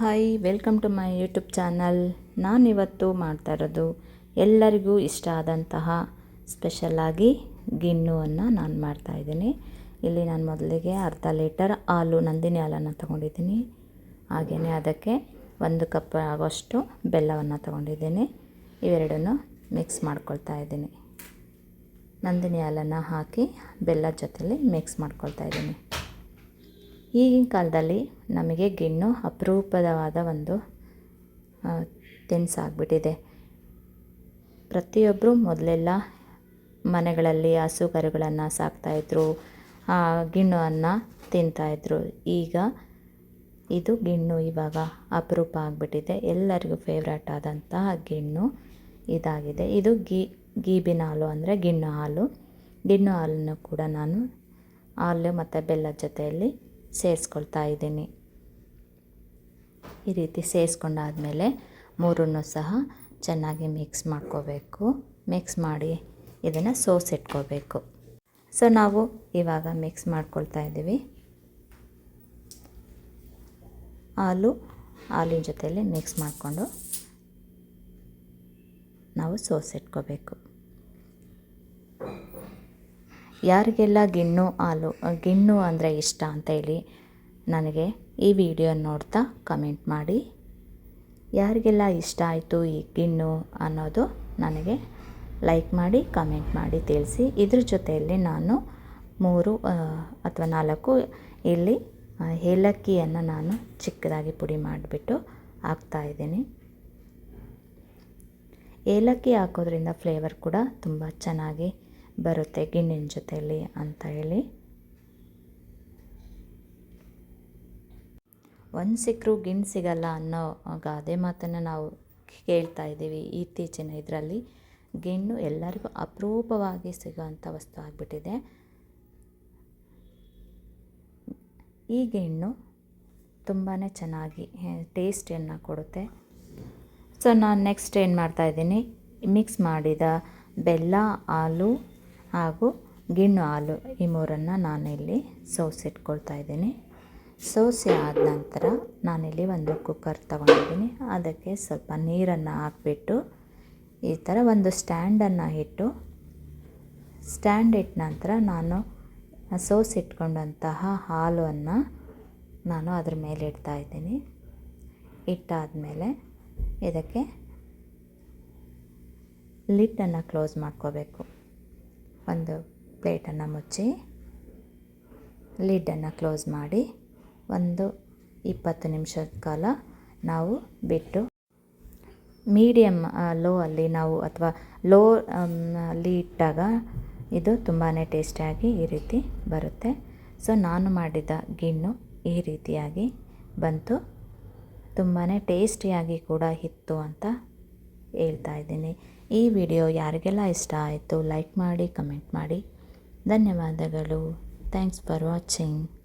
Hi, welcome to my YouTube channel. ನಾನಿವತ್ತು ಮಾಡ್ತಾ ಇರೋದು ಎಲ್ಲರಿಗೂ ಇಷ್ಟ ಆದಂತಹ ಸ್ಪೆಷಲಾಗಿ ಗಿಣ್ಣುವನ್ನು ನಾನು ಮಾಡ್ತಾಯಿದ್ದೀನಿ ಇಲ್ಲಿ ನಾನು ಮೊದಲಿಗೆ ಅರ್ಧ ಲೀಟರ್ ಹಾಲು, ನಂದಿನಿ ಹಾಲನ್ನು ತೊಗೊಂಡಿದ್ದೀನಿ. ಹಾಗೆಯೇ ಅದಕ್ಕೆ ಒಂದು ಕಪ್ ಆಗೋಷ್ಟು ಬೆಲ್ಲವನ್ನು ತೊಗೊಂಡಿದ್ದೀನಿ. ಇವೆರಡನ್ನು ಮಿಕ್ಸ್ ಮಾಡ್ಕೊಳ್ತಾ ಇದ್ದೀನಿ. ನಂದಿನಿ ಹಾಲನ್ನು ಹಾಕಿ ಬೆಲ್ಲದ ಜೊತೆಯಲ್ಲಿ ಮಿಕ್ಸ್ ಮಾಡ್ಕೊಳ್ತಾ ಇದ್ದೀನಿ. ಈಗಿನ ಕಾಲದಲ್ಲಿ ನಮಗೆ ಗಿಣ್ಣು ಅಪರೂಪದವಾದ ಒಂದು ತಿನಿಸಾಗ್ಬಿಟ್ಟಿದೆ ಪ್ರತಿಯೊಬ್ಬರು ಮೊದಲೆಲ್ಲ ಮನೆಗಳಲ್ಲಿ ಹಸು ಕರುಗಳನ್ನು ಸಾಕ್ತಾಯಿದ್ರು ಆ ಅನ್ನ ತಿಂತಾಯಿದ್ರು ಈಗ ಇದು ಗಿಣ್ಣು ಇವಾಗ ಅಪರೂಪ ಆಗಿಬಿಟ್ಟಿದೆ. ಎಲ್ಲರಿಗೂ ಫೇವ್ರೇಟ್ ಆದಂತಹ ಗಿಣ್ಣು ಇದಾಗಿದೆ. ಇದು ಗಿ, ಗೀಬಿನ ಹಾಲು ಅಂದರೆ ಗಿಣ್ಣು ಹಾಲು. ಗಿಣ್ಣು ಹಾಲನ್ನು ಕೂಡ ನಾನು, ಹಾಲು ಮತ್ತು ಬೆಲ್ಲದ ಜೊತೆಯಲ್ಲಿ ಸೇರಿಸ್ಕೊಳ್ತಾ ಇದ್ದೀನಿ. ಈ ರೀತಿ ಸೇರಿಸ್ಕೊಂಡಾದಮೇಲೆ ಮೂರನ್ನು ಸಹ ಚೆನ್ನಾಗಿ ಮಿಕ್ಸ್ ಮಾಡ್ಕೋಬೇಕು. ಮಿಕ್ಸ್ ಮಾಡಿ ಇದನ್ನು ಸೋಸಿಟ್ಕೋಬೇಕು ಸೊ ನಾವು ಇವಾಗ ಮಿಕ್ಸ್ ಮಾಡ್ಕೊಳ್ತಾ ಇದ್ದೀವಿ. ಹಾಲು, ಹಾಲಿನ ಜೊತೆಯಲ್ಲಿ ಮಿಕ್ಸ್ ಮಾಡಿಕೊಂಡು ನಾವು ಸೋಸಿಟ್ಕೋಬೇಕು ಯಾರಿಗೆಲ್ಲ ಗಿಣ್ಣು ಹಾಲು, ಗಿಣ್ಣು ಅಂದರೆ ಇಷ್ಟ ಅಂತ ಹೇಳಿ ನನಗೆ ಈ ವಿಡಿಯೋ ನೋಡ್ತಾ ಕಮೆಂಟ್ ಮಾಡಿ. ಯಾರಿಗೆಲ್ಲ ಇಷ್ಟ ಆಯಿತು ಈ ಗಿಣ್ಣು ಅನ್ನೋದು ನನಗೆ ಲೈಕ್ ಮಾಡಿ, ಕಮೆಂಟ್ ಮಾಡಿ ತಿಳಿಸಿ. ಇದ್ರ ಜೊತೆಯಲ್ಲಿ ನಾನು ಮೂರು ಅಥವಾ ನಾಲ್ಕು ಇಲ್ಲಿ ಏಲಕ್ಕಿಯನ್ನು ನಾನು ಚಿಕ್ಕದಾಗಿ ಪುಡಿ ಮಾಡಿಬಿಟ್ಟು ಹಾಕ್ತಾಯಿದ್ದೀನಿ ಏಲಕ್ಕಿ ಹಾಕೋದ್ರಿಂದ ಫ್ಲೇವರ್ ಕೂಡ ತುಂಬ ಚೆನ್ನಾಗಿ ಬರುತ್ತೆ ಗಿಣ್ಣಿನ ಜೊತೆಯಲ್ಲಿ ಅಂತ ಹೇಳಿ. ಒಂದು ಸಿಕ್ಕರೂ ಗಿಣ್ಣು ಸಿಗಲ್ಲ ಅನ್ನೋ ಗಾದೆ ಮಾತನ್ನು ನಾವು ಕೇಳ್ತಾ ಇದ್ದೀವಿ ಇತ್ತೀಚಿನ ಇದರಲ್ಲಿ. ಗಿಣ್ಣು ಎಲ್ಲರಿಗೂ ಅಪರೂಪವಾಗಿ ಸಿಗೋವಂಥ ವಸ್ತು ಆಗಿಬಿಟ್ಟಿದೆ. ಈ ಗಿಣ್ಣು ತುಂಬಾ ಚೆನ್ನಾಗಿ ಟೇಸ್ಟಿಯನ್ನು ಕೊಡುತ್ತೆ. ಸೊ, ನಾನು ನೆಕ್ಸ್ಟ್ ಏನು ಮಾಡ್ತಾಯಿದ್ದೀನಿ ಮಿಕ್ಸ್ ಮಾಡಿದ ಬೆಲ್ಲ ಹಾಲು ಹಾಗೂ ಗಿಣ್ಣು ಹಾಲು ಈ ಮೂರನ್ನು ನಾನಿಲ್ಲಿ ಸೋಸಿಟ್ಕೊಳ್ತಾ ಇದ್ದೀನಿ. ಸೋಸಿ ಆದ ನಂತರ ನಾನಿಲ್ಲಿ ಒಂದು ಕುಕ್ಕರ್ ತಗೊಂಡಿದ್ದೀನಿ. ಅದಕ್ಕೆ ಸ್ವಲ್ಪ ನೀರನ್ನು ಹಾಕ್ಬಿಟ್ಟು ಈ ಥರ ಒಂದು ಸ್ಟ್ಯಾಂಡನ್ನು ಇಟ್ಟು, ಸ್ಟ್ಯಾಂಡ್ ಇಟ್ಟ ನಂತರ ನಾನು ಸೋಸಿಟ್ಕೊಂಡಂತಹ ಹಾಲನ್ನು ನಾನು ಅದ್ರ ಮೇಲೆ ಇಡ್ತಾ ಇದ್ದೀನಿ. ಇಟ್ಟಾದಮೇಲೆ ಇದಕ್ಕೆ ಲಿಟ್ಟನ್ನು ಕ್ಲೋಸ್ ಮಾಡ್ಕೋಬೇಕು. ಒಂದು ಪ್ಲೇಟನ್ನು ಮುಚ್ಚಿ, ಲಿಡ್ಡನ್ನು ಕ್ಲೋಸ್ ಮಾಡಿ ಒಂದು ಇಪ್ಪತ್ತು ನಿಮಿಷದ ಕಾಲ ನಾವು ಬಿಟ್ಟು ಮೀಡಿಯಮ್ ಲೋ ಅಲ್ಲಿ ನಾವು ಅಥವಾ ಲೋ ಅಲ್ಲಿ ಇಟ್ಟಾಗ ಇದು ತುಂಬಾ ಟೇಸ್ಟಿಯಾಗಿ ಈ ರೀತಿ ಬರುತ್ತೆ. ಸೊ ನಾನು ಮಾಡಿದ ಗಿಣ್ಣು ಈ ರೀತಿಯಾಗಿ ಬಂತು. ತುಂಬಾ ಟೇಸ್ಟಿಯಾಗಿ ಕೂಡ ಇತ್ತು ಅಂತ ಹೇಳ್ತಾ ಇದ್ದೀನಿ. ಈ ವಿಡಿಯೋ ಯಾರಿಗೆಲ್ಲ ಇಷ್ಟ ಆಯಿತು ಲೈಕ್ ಮಾಡಿ ಕಮೆಂಟ್ ಮಾಡಿ. ಧನ್ಯವಾದಗಳು. Thanks for watching